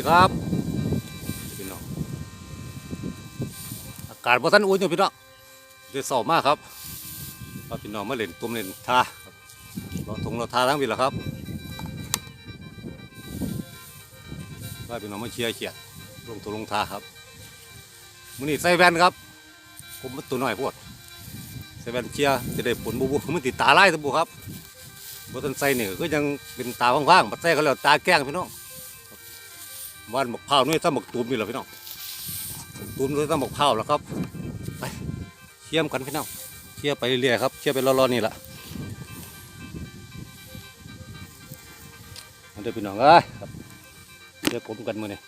สวัสดีครับพี่น้องอากาศบ่ทันอุ่นอยู่พี่น้องเดือดสอบมากครับพาพี่น้องมาเล่นตุ้มเล่นท่าเราทงเราท่าทั้งพี่ละครับว่าพี่น้องมาเชียร์เขียดลงตัวลงท่าครับมื้อนี้ใส่แว่นครับ ผมมันตัวน้อยพวดใส่แว่นเชียร์จะได้ผลบูบูมันติดตาไล่ตะบูครับบ่ทันใส่นี่ก็ยังเป็นตาว่างๆบัดใส่ก็แล้วตาแก้งพี่น้อง วันหมกพร้าวนี่ต้องหมกตูมนี่แหละพี่น้องตูมนี่ต้องหมกพร้าวแล้วครับไปเชี่ยมกันพี่น้องเชี่ยไปเรื่อยๆครับเชี่ยไปรอๆนี่แหละมันเด้อพี่น้องเอ้ยครับเชี่ยผมกันมือนี่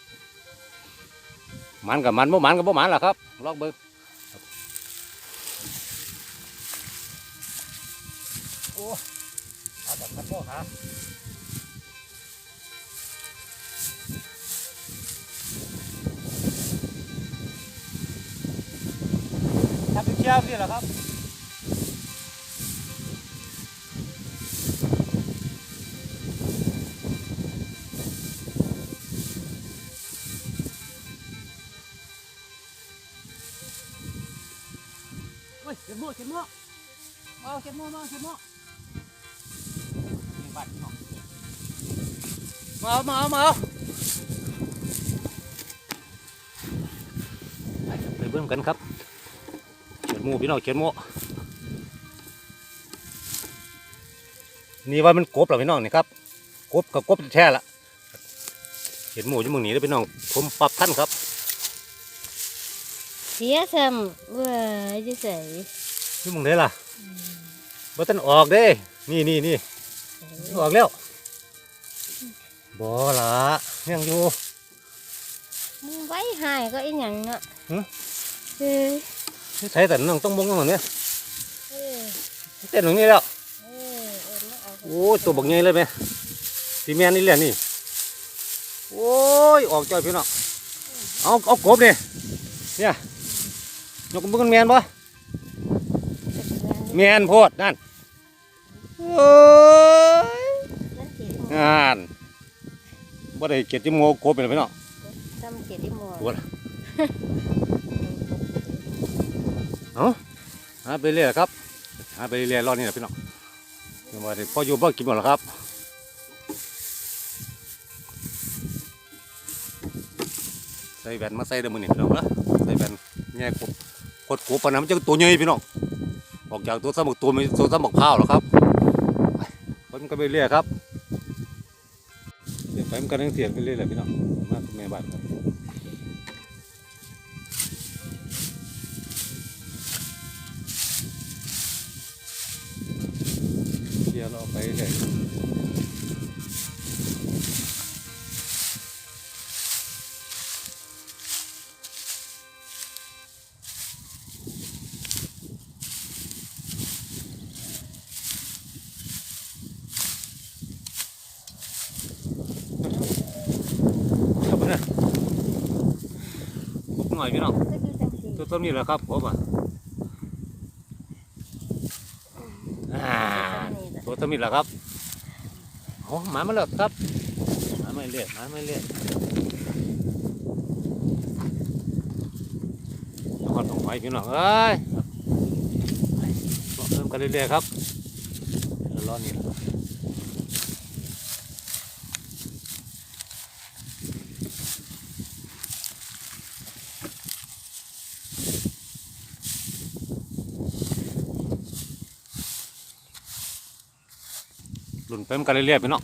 มันกับมันบ่มันกับบ่มันล่ะครับลองเบิ่งครับโอ้เอาแบบกันพ่อหาทำเป็นเชี่ยวนี่แหละครับเฮ้ยเจ็บมือเจ็บมือเอาเจ็บมือมาเจ็บมือนี่บัตรเนาะมาเอามาเอามาเอาไปครับไปเบิ่งกันครับ เขียนหมูพี่น้องเขียนหมูนี่ว่ามันกบเหรอพี่น้องนี่ครับกบกับกบแท้ละเขียนหมูจะมึงหนีได้อพี่น้องผมปรับท่านครับ เสียซ้ำเว้ยจะใส่นี่มึงได้ล่ะบ่ทันออกเด้ นี่นี่นี่ออกแล้วบ่ละยังอยู่มึงไว้หายก็อีหยังเนาะหึเออนี่ ใช้แต่น้องต้องมงตรงนี้เออเต้นตรงนี้แล้วเออเออมาเอาโอ้ยตัวบักใหญ่เลยไหมสีแมนนี่แหละนี่โอ้ยออกจ่อยพี่น้องเอาเอากบนี่เนี่ยยกมือกันแมนปะแมนโพดนั่นโอ้ยนั่นเจ็บงานบ่ได้เก็บจิโมกบเป็นพี่น้องซ้ำเจ็บที่หมดปวด เอาหาไปเรื่อยครับหาไปเรื่อยรอดนี่แหละพี่น้องเดี๋ยวว่าพ่ออยู่บ่กินหมดแล้วครับใส่แว่นมาใส่เด้อมือนี่พี่น้องนะใส่แว่นแง่กบกดกบปานนั้นมันจะตัวใหญ่พี่น้องออกจากตัวสมกตัวไม่ตัวสมกพร้าวแล้วครับไปมันก็ไปเรื่อยครับเดี๋ยวไปมันก็นั่งเสียงไปเรื่อยเลยพี่น้องมากแม่บ้านครับ เดี๋ยวเราไปเรื่อยครับนะกบหน่อยพี่น้องก็คือจังสีตัวต้นนี้แหละครับผมอะอ่า ตัวต้นนี้แหรอครับโอ้หมามาแล้วครับหมาไม่เลือกหมาไม่เลียดนคนต้องไหวพี่น้องเอ้ยเริ่มกันเรื่อยๆครับร้อนนี่ แหละลุ่นไปมันกันเรื่อยๆพี่น้อง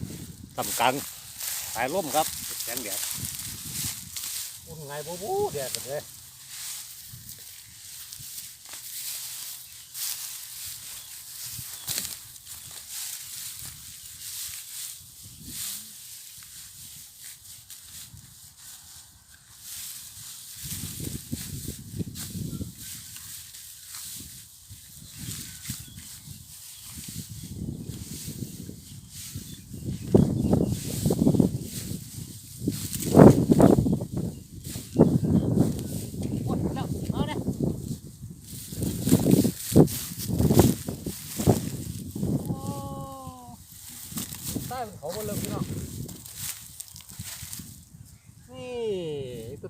ทำกลางสายล่มครับแสงแดดอุ่นไงบูบูแดดเลย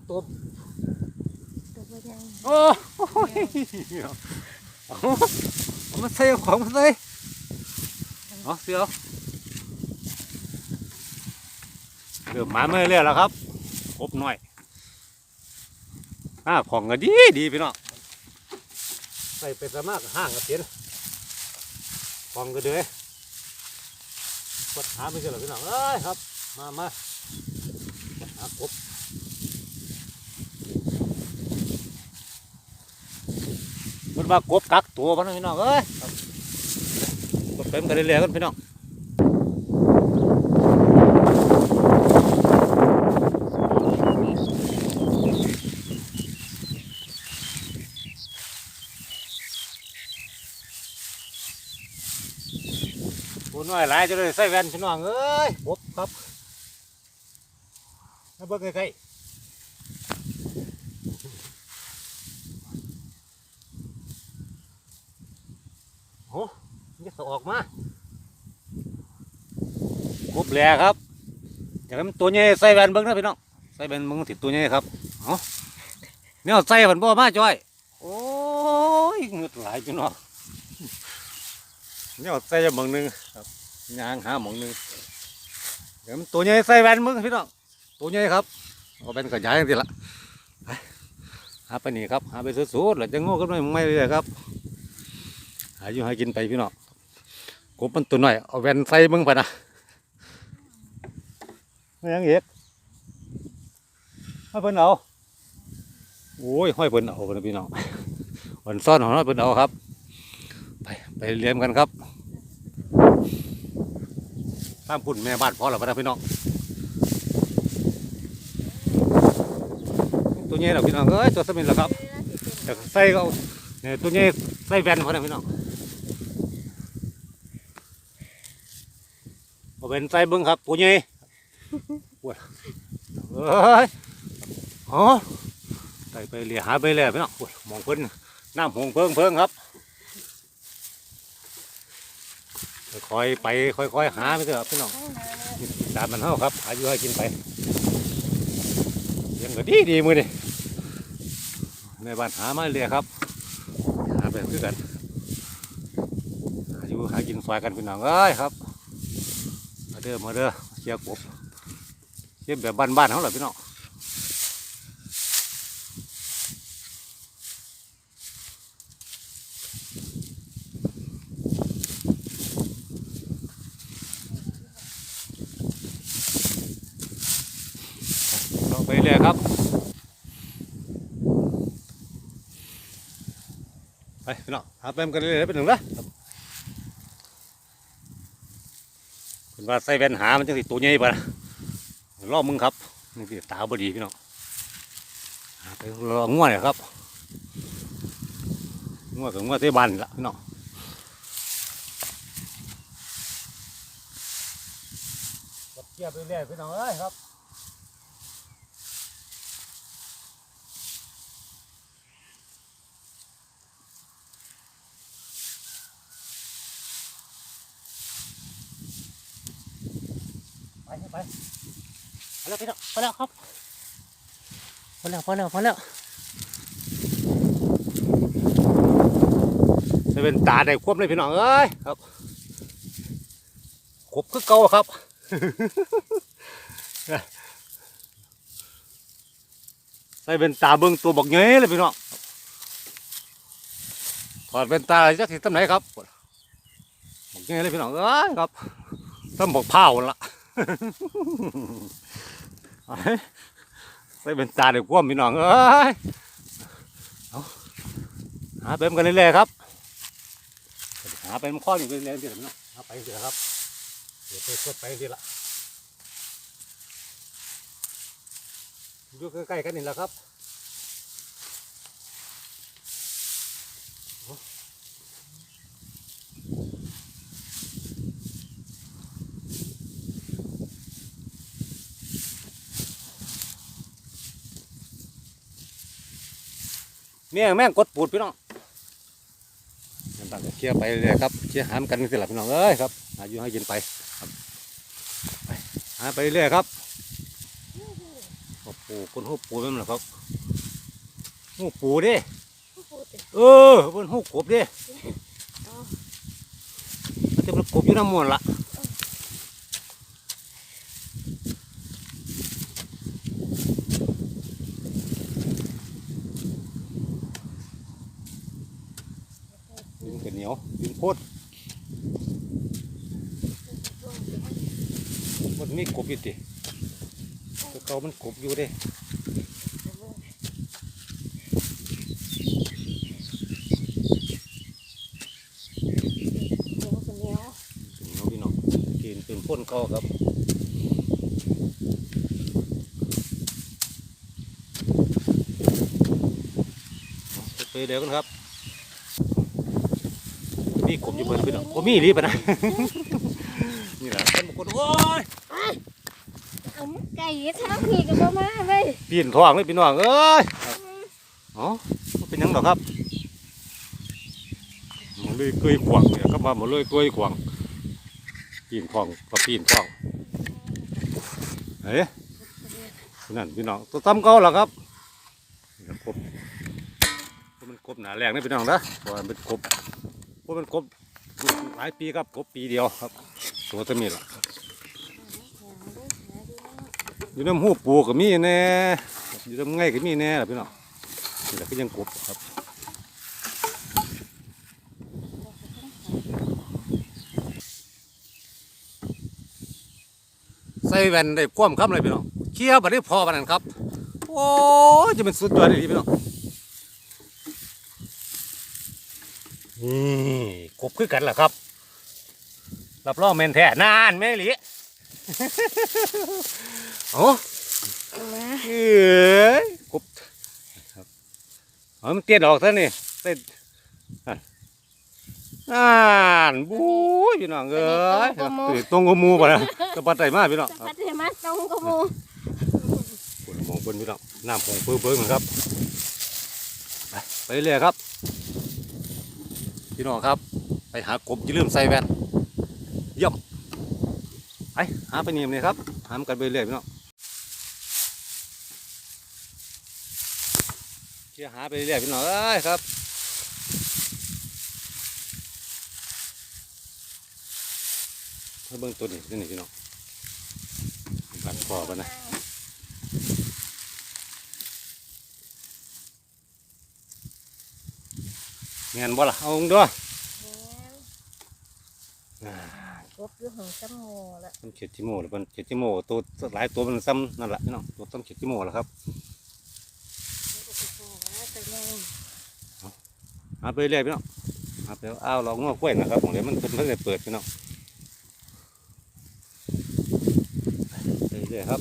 ตัวตัวตัวบ่ยังโอ้ยเอาเอามาใส่ของมาใส่เอาเสียวเริ่มมาเมื่อเรื่อยแล้วครับครบหน่อยห้าของก็ดีดีพี่น้องใส่เป็นสมากห้างกับเตียนของก็เดือยกดหาไม่ใช่หรอพี่น้องเอ้ยครับ มามากดหาครบ มัน ว่ากบกักตัวมันพี่น้องเอ้ยครับเต็มกันเรื่อยๆกันพี่น้องปูน้อยหลายจะเลยใส่แว่นพี่น้องเอ้ยบครับมาเบิ่งใกล้ๆ โอ้ยจะออกมากบแหลครับอยากให้มันตัวใหญ่ใส่แว่นเบิ้งนะพี่น้องใส่แว่นมึงติดตัวใหญ่ครับเอาเนี่ยใส่ผันบ่มาจ้อย โอ้ยเงือดไหลายพี่น้องเนี่ยใส่จะหมองหนึงครับยางหาหมองหนึงเดี๋ยวมันตัวใหญ่ใส่แว่นมึงพี่น้องตัวใหญ่ครับเอาแว่นกระจายกันทีละไปหาไปนี่ครับหาไปสุดๆแล้วจะโง่กันไม่ไม่เลยครับ หาอยู่หากินไปพี่น้องกบมันตัวน้อยเอาแวนใส่มึงไปนะไม่ยังเอกให้เพิ่นเอาโอ้ยห้อยเพิ่นเอาไปนพี่น้องวันซ่อนของน้อยเพิ่นเอาครับ ไปไปเรียนกันครับตามพุ่นแม่บ้านพอแล้วนะพี่น้องตัวใหญ่แล้วพี่น้องเอ้ยตัวสมิธแล้วครับแต่ใส่ก็เอาเนี่ยตัวใหญ่ใส่แวนพอนะพี่น้อง เอาเป็นใส่เบิ้งครับผู้ใหญ่ปวดเอ้ยอ๋อใส่ไปเลียหาไปเลยพี่น้องปวดมองเพิ่นน้ำหงเพิ่งเพิ่งครับค่อยๆไปค่อยๆหาไปเถอะครับพี่น้องตามมันเท่าครับหาอยู่ให้กินไปยังก็ดีดีมือนี่ในบ้านหามาเรียครับ หาไปคือกัน หาอยู่หากินซอยกันพี่น้องเอ้ยครับ มาเด้อมาเด้อเชียร์กบเชียร์แบบบ้านๆเขาเหรอพี่น้องไปเรื่อยครับ ไปพี่น้องหาไปมกันเรื่อยๆไปหนึ่งละคุณ ว่าใส่แว่นหามันจังสิตัวใหญ่ปะรอบมึงครับนี่สิตาบดีพี่น้องไปรอง่วงเลยครับง่วงกับง่วงเตบ้านนี่ละพี่น้องเกียบไปเรื่อยพี่น้องเอ้ยครับ ไปไปพอ แล้วพี่น้องพอแล้วครับพอแล้วพอแล้วพอแล้วจะเป็นตาได้ควบเลยพี่น้องเอ้ยครับครบคือเก่าครับใส่เป็นตาเบิ้งตัวบักเงี้ยเลยพี่น้องถอดเป็นตาจักสิตำไหนครับบักเงี้ยเลยพี่น้องเอ้ยครับตำบักเผาละ ใส่เป็นตาเด็กว่มพี่น้องเอ้ยหาเป็นกันเรื่อยๆครับหาเป็นข้ออยู่เรื่อยๆพี่น้องหาไปเรื่อยครับเดี๋ยวไปกดไปเรื่อยละอยู่ใกล้ๆกันนี่แหละครับ เมี่ยงแม่งกดปูดพี่น้องเดี๋ยวต่างก็เคลียร์ไปเลยครับเคลียร์หามกันนี่สิละพี่น้องเอ้ยครับหาอยู่ให้กินไปครับหาไปเรื่อยครับโอ้ปูคนหูปูนั่นแหละครับหูปูเดิเออบนหูกบเดิมันจะเป็นกบอยู่น้ำมวนละดินกัน เหนียวดินโคตรมันมีกบอยู่ติแต่เก่ามันกบอยู่เด้เหนียวเหนียวพี่น้องพี่น้องกินเป็นพ่นเก่าครับไปเดี๋ยวกันครับ กบอยู่เพิ่นพี่น้องโอ้มีรีบไปนะ นี่แหละท่านบางคนโอ้ยเอาไก่ทางพี่ก็บ่มาเว้ยปีนท้องเลยพี่น้องเอ้ยอ๋อบ่เป็นหยังหรอกครับมันเลยเกยขวางเนี่ยก็มามันเลยเกยขวางปีนท้องก็ปีนท้องเฮ้ยนั่นพี่น้องตัวซ้ำเก่าหรอครับนี่ครับกบมันกบหนาแรงนี่พี่น้องนะเพราะว่ามันเป็นกบเพราะมันกบ หลายปีครับกบปีเดียวครับตัวจะมีละอยู่น้ำหูปูก็มีแน่อยู่น้ำไงก็มีแน่ละพี่น้องนี่แหละก็ยังกบครับใส่แว่นได้ความคำเลยพี่น้องเชี่ยวบัดนี้พอบัดนั้นครับ โอ้จะเป็นสุดยอดเลยพี่น้องนี่กบคือกันล่ะครับ รับรองแมนแท้นานแม่หลีโอ้มาเอ้ยกบครับเอามันเตี้ยนออกซะนี่เต้นอะอ่านบู๊ยพี่น้องเอ้ยตื่นตรงกบหมูป่ะนะกระปัดใจมากพี่น้องสะครับพัดให้มาตรงกับหมูปวดมองเพิ่นพี่น้องน้ำผงเปื้อนเปื้อนเหมือนครับไปไปเรื่อยๆครับ พี่น้องครับ ไปหากบอย่าลืมใส่แว่นเยี่ยมไปหาไปนี่เลยครับ หามกันไปเรื่อยพี่น้องเชี่ยหาไปเรื่อยพี่น้องเอ้ยครับมาเบิ่งตัวนี้ตัวนี้พี่น้องกัดคอไปนะเงี้ยบ่ล่ะเอางด้วย กบ อยู่ของจมูกละมันเขียดจิโม่หรือมันเขียดจิโม่ตัวหลายตัวมันซ้ำนั่นแหละพี่น้องตัวต้นเขียดจิโม่แหละครับหาไปเรื่อยพี่น้องหาไปอ้าวลองงอกกล้วยนะครับของเดี๋ยวมันเพิ่นเพิ่งจะเปิดพี่น้องไปเรื่อยครับ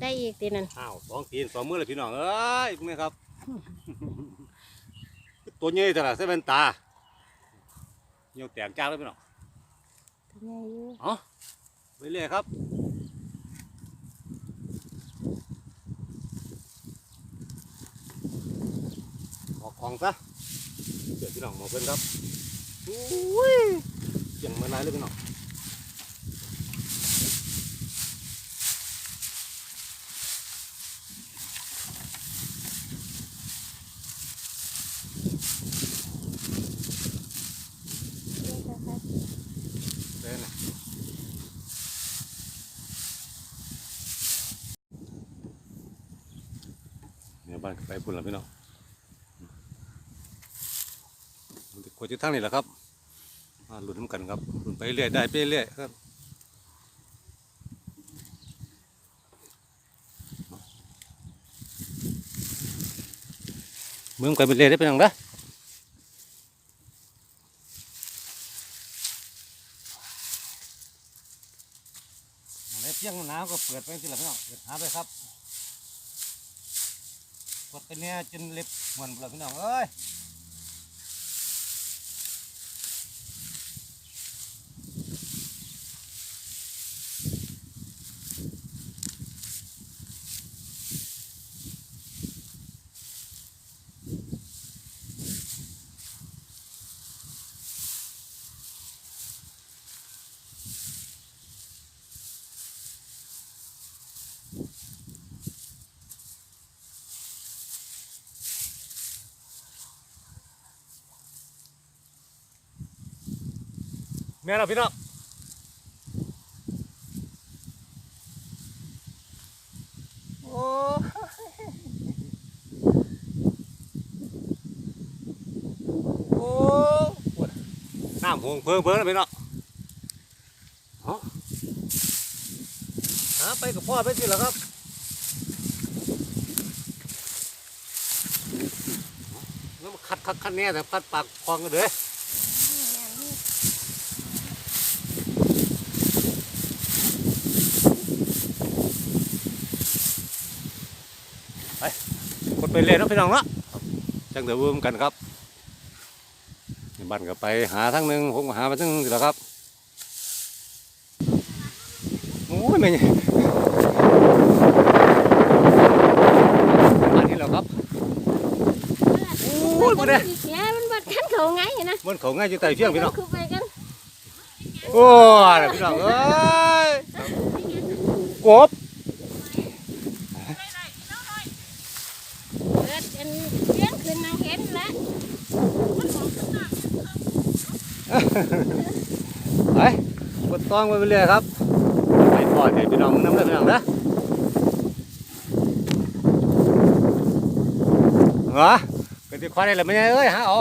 ได้ อีกทีนั่นอ้าวสองตีนสองมือเลยพี่น้องเอ้ยพวกนี้ครับ ตัวใหญ่จังละเส้นเป็นตาเหี่ยวแตกจ้างเลยพี่น้องตัวใหญ่อยู่เอาไปเรื่อยครับออกของซะเดี๋ยวพี่น้องมองเพื่อนครับอุ้ยเสียงมันไรเลยพี่น้องเด้นะเนี่ยบ้านก็ไป พุ่นแล้วพี่น้องมันจะกดจุดทั้งนี่แหละครับมาหลุดน้ำกันครับหลุดไปเรื่อยได้ไปเรื่อยครับเมืองไปเป็นเรื่อยได้เป็นยังไงเพียงหนาวก็เปิดไปสิละพี่น้องเปิดหาไปครับ กดไปเนี่ยจนเล็บเหมือนละพี่น้องเอ้ย ม่เราพี่น้องโอ้โอ้ปวดน้ำหงเพิ่งเพิ่งแล้วพี่น้องเอาหาไปกับพ่อไปสิเหรอครับแล้วมาคัดคัดคัดแน่แต่คัดปากคลองกันเลย กดไปเลยเนาะพี่น้องเนาะจังเดือดวมกันครับนี่บ้านก็ไปหาทั้งหนึ่งผมก็หาไปทั้งหนึงสิละครับโอ้ยไม่เนี่ยอันนี้แหละครับโอ้ยบ่ได้เสียมันบัดคันเขาไงนะมันเขาง่ายอยู่ใต้เชียงพี่น้องคือไปกันโอ้ยพี่น้องเอ้ยกบ เกิดเป็นเลี้ยงขึ้นนางเห็นแล้ว ไปกด ต้องไปเรื่อยครับไปปล่อยให้พี่น้องน้ำได้พี่น้องนะเหรอเป็นที่ควายได้เลยไม่ใช่เอ้ยฮะอ๋อ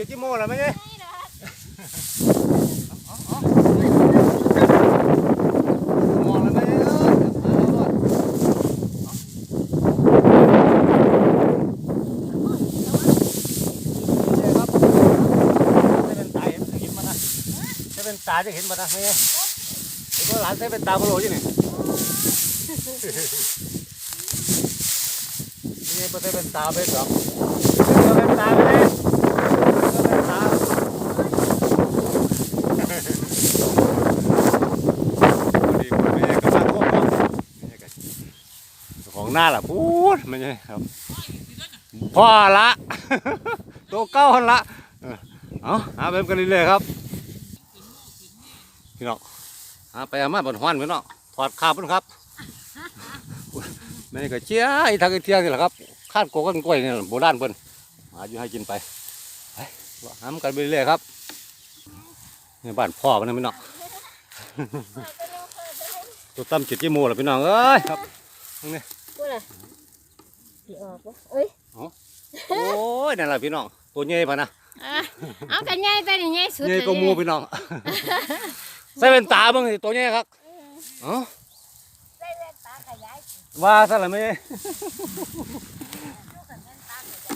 กี่ยวจิโม่แล้วไหมเนี่ยตาจะเห็นบ่นะไม่ไอ้ก็หลานใช้เป็นตาโปโลใช่ไหมนี่เป็นตาไปสองเป็นตาไปเลย หน้าล่ะพูดไม่ใช่ครับพ่อละ ตัวเก้าหันละเออเอาหาแบบกันเรื่อยๆครับพี่น้องหาไปหามาบนห้อนพี่น้องถอดขาบมันครับแม่นี่ก็เชี่ยไอ้ทางไอเที่ยงนี่แหละครับคาดโกกันกล้วยนี่โบราณเพิ่นหาอยู่ให้กินไปไปเลาะหามกันไปเรื่อยครับนี่บ้านพ่อมันนะพี่น้องตัวตั้มจิตยี่โมล่ะพี่น้องเอ้ยครับนี่ กูล่ะสิออกบ่เอ้ยโอ้ยนั่นแหละพี่น้องตัวใหญ่ปะนะอะเอากันใหญ่แต่นี่ใหญ่สุดใหญ่เลยก็มูพี่น้องใส่เป็นตาเบ้างสิตัวใหญ่ครับเอ้าใส่แว่นตาขยายว่าซะละไม่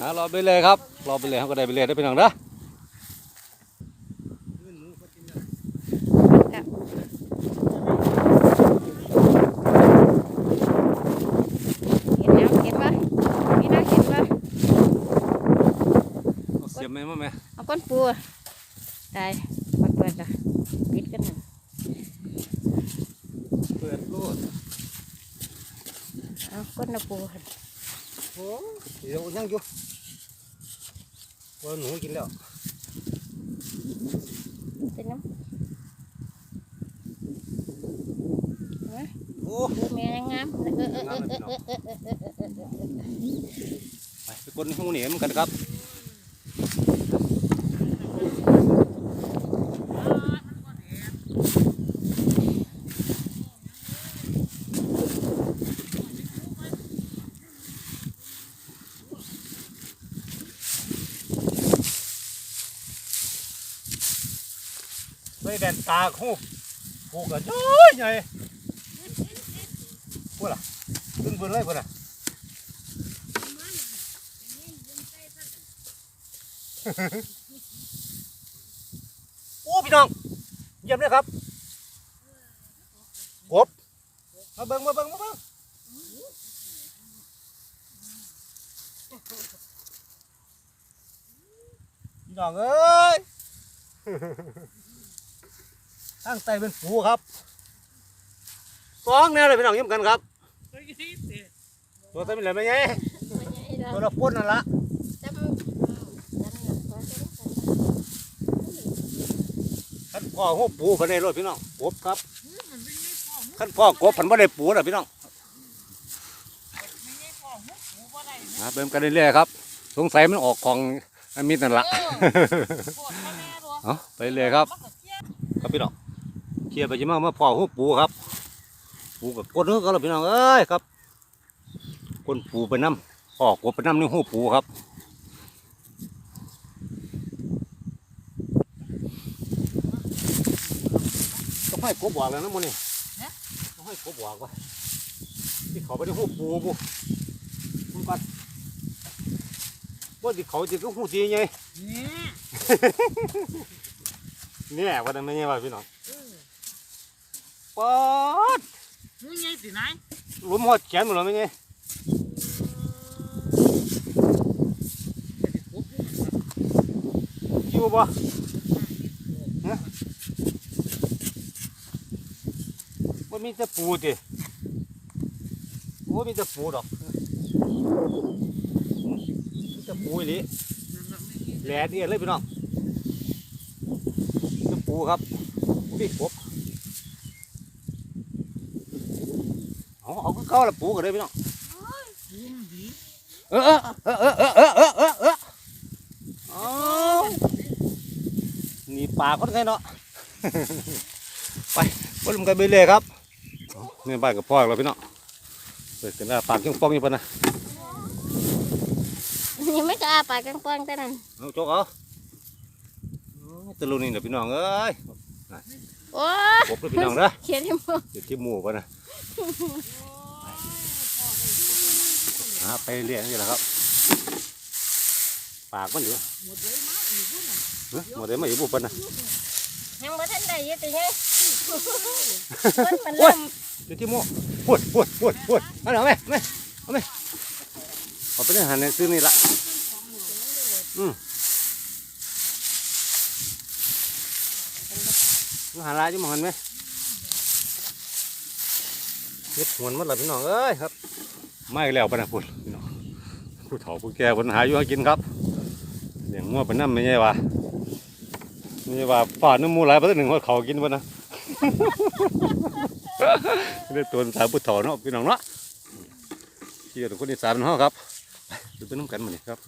หารอไปเลยครับรอไปเลยเขาก็ได้ไปเลยได้อพี่น้องเด้อ ตายมาเปิดละปิดกันหนึ่งเปิดรูดเอาก้นนะปูโอ้เดี๋ยวยังอยู่ว่าหนูกินแล้วเป็นน้ำโอ้แม่งงามเออเออเออเออเออเออไปกดหูเหนียมกันครับ นตาคูบผูกกันย้อยใหญ่พวกล่ะขึ้นบนเลยพวกน่ะโอ้พี่น้องเยี่ยมเลยครับกบมาเบิ่งมาเบิ่งมาเบิ่งพี่น้องเอ้ย ตั้งใจเป็นปูครับสองแนวเลยพี่น้องเยี่ยมกันครับ ตัวเต็มเลยไหมไงตัวละปุ่นนั่นละขันพ่อหัวปูพันในรถพี่น้องกบครับขันพ่อกบพันบ่ได้ปูนะพี่น้องนะเบิ่มกันเรื่อยๆครับ สงสัยมันออกของอันมิดนั่นละ เอาไปเรื่อยครับ ครับพี่น้อง เคลียร์ไปจิมามาพ่อหัวปูครับ ปูกับกดเนื้อกันแล้วพี่น้องเอ้ยครับคนปูไปน้ำพ่อกบไปน้ำนี่หัวปูครับต้องให้กบบอกแล้วนะโมนี่ต้องให้กบบอกว่าที่เขาไปในหัวปูบุมันกันว่าที่เขาจะก็หูตีไงเนี่ยวันนั้นไม่ใช่ว่าพี่น้อง ป๊อดนี่ไงสินายรวมหอดแขนหมดแล้วไหมไงอยู่บ่ฮะมันมีแต่ปูติโอ้มีแต่ปูดอกมีแต่ปูอีหลีแหลดเอียดเลยพี่น้องมีแต่ปูครับพี่กบ เอาเอาคือเก่าละปูกันเลยพี่น้องเออเออเออเออเออเออเออเออเออเอานี่ปากคนไงเนาะ ไปบนกันไปเลยครับนี่บ้านกับพ่อเราพี่น้องเปิดกันหน้าปากยังป้องอยู่ปะนะยังไม่กล้าปากกังปองแต่นั้นเอาโจกเอาโอ้ยตะลุนี่เดี๋ยวพี่น้องเอ้ยโอ้กบเลยพี่น้องเด้เขียนให้หมดเดี๋ยวที่มู่ปะนะ หาไปเรื่อยนี่แหละครับ ปากมันอยู่เอ้ยหมดเลยมาอยู่บุปผนนะยังบ่ทันได้อยึดติไงมันมันเริ่มเดี๋ยวที่หมู่ปวดปวดปวดปวดเอาหน่อยเอาไหมเอาไหมเอาไหมเอาไปเนี่ยหันในซื้อนี่ละอืมมาหาลายจะมาหันไหมเฮ็ดหวนมันละพี่น้องเอ้ยครับ ไม่แล้วปะนะพุ่นผู้เฒ่าผู้แก่คนหาอยู่ให้กินครับเลี้ยงงัวเป็นน้ำไม่ใช่ว่าไม่ใช่ว่าฝ่าน้ำมูหลายประเทศหนึ่งว่าเขากินปะนะเรียกตัวสาวผู้เฒ่าเนาะพี่น้องเนาะเชื่อทุกคนอีสานเนาะครับดูเป็นน้ำกันมานี่ครับ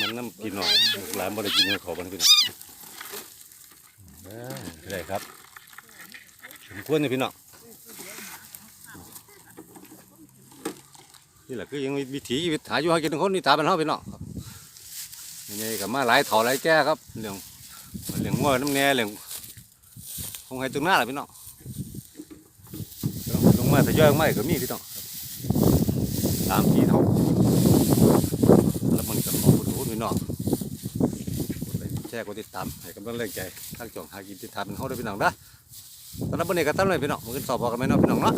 มันน้ำกินเนาะลูกหลานบ่ได้กินเนื้อเขาบ้านพี่น้องได้ครับ สมควรเนี่ยพี่น้องนี่แหละคือยังวิถีชีวิตหาอยู่หากินของคนนี่ตาเป็นเฮาพี่น้องครับยังไงกับมาหลายเฒ่าหลายแก่ครับเรื่องเรื่องงัวน้ำแน่เรื่องคงให้ตรงหน้าแหละพี่น้องลงมาทยอยลงมาอีกก็มีพี่น้องตามที่เท่าแล้วมันก็ขอบคุณทุกคนพี่น้องกดไลค์กดแชร์กดติดตามให้กำลังแรงใจทางจองหากินติดตามเป็นเขาด้วยพี่น้องนะ ตอนนั้นบนนี้ก็ตั้งเลยพี่น้องมือกันสอบพอกันไหมเนาะพี่น้องเนาะ